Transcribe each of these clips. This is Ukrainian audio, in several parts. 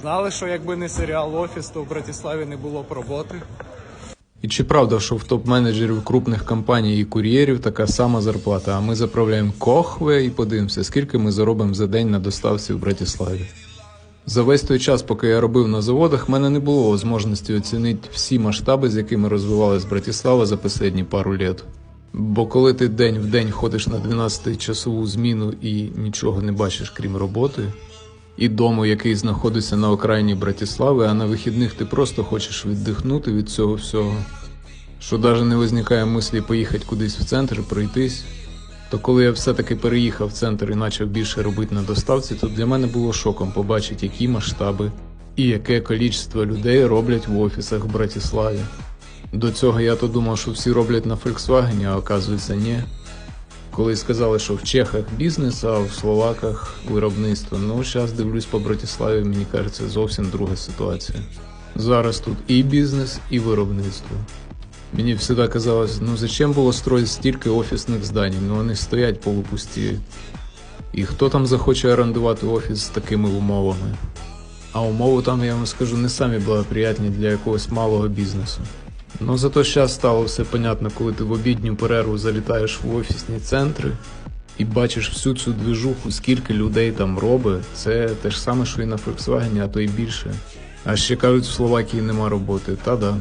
Знали, що якби не серіал Офіс, то в Братиславі не було б роботи. І чи правда, що в топ-менеджерів крупних компаній і кур'єрів така сама зарплата, а ми заправляємо кохве і подивимося, скільки ми заробимо за день на доставці в Братиславі. За весь той час, поки я робив на заводах, в мене не було зможності оцінити всі масштаби, з якими розвивалась Братислава за останні пару літ. Бо коли ти день в день ходиш на 12-часову зміну і нічого не бачиш крім роботи, і дому, який знаходиться на окраїні Братислави, а на вихідних ти просто хочеш віддихнути від цього всього, що навіть не виникає мислі поїхати кудись в центр, пройтись. То коли я все-таки переїхав в центр і почав більше робити на доставці, то для мене було шоком побачити, які масштаби і яке кількість людей роблять в офісах в Братиславі. До цього я то думав, що всі роблять на Volkswagen, а оказується ні. Коли сказали, що в Чехах бізнес, а в Словаках виробництво. Ну, зараз дивлюсь по Братиславі, мені кажеться, зовсім друга ситуація. Зараз тут і бізнес, і виробництво. Мені завжди казалось, ну зачем було строїти стільки офісних зданій? Ну вони стоять полупусті. І хто там захоче орендувати офіс з такими умовами? А умови там, я вам скажу, не самі благоприятні для якогось малого бізнесу. Ну зато зараз стало все понятно, коли ти в обідню перерву залітаєш в офісні центри і бачиш всю цю движуху, скільки людей там робить, це те ж саме, що і на Volkswagen, а то й більше. А ще кажуть, в Словакії нема роботи, та-да.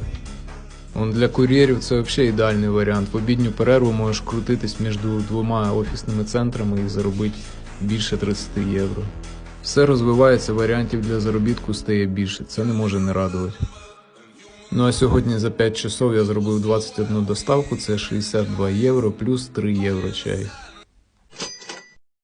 Он для кур'єрів це взагалі ідеальний варіант. В обідню перерву можеш крутитись між двома офісними центрами і заробити більше 30 євро. Все розвивається, варіантів для заробітку стає більше, це не може не радувати. Ну а сьогодні за 5 часов я зробив 21 доставку, це 62 євро плюс 3 євро чай.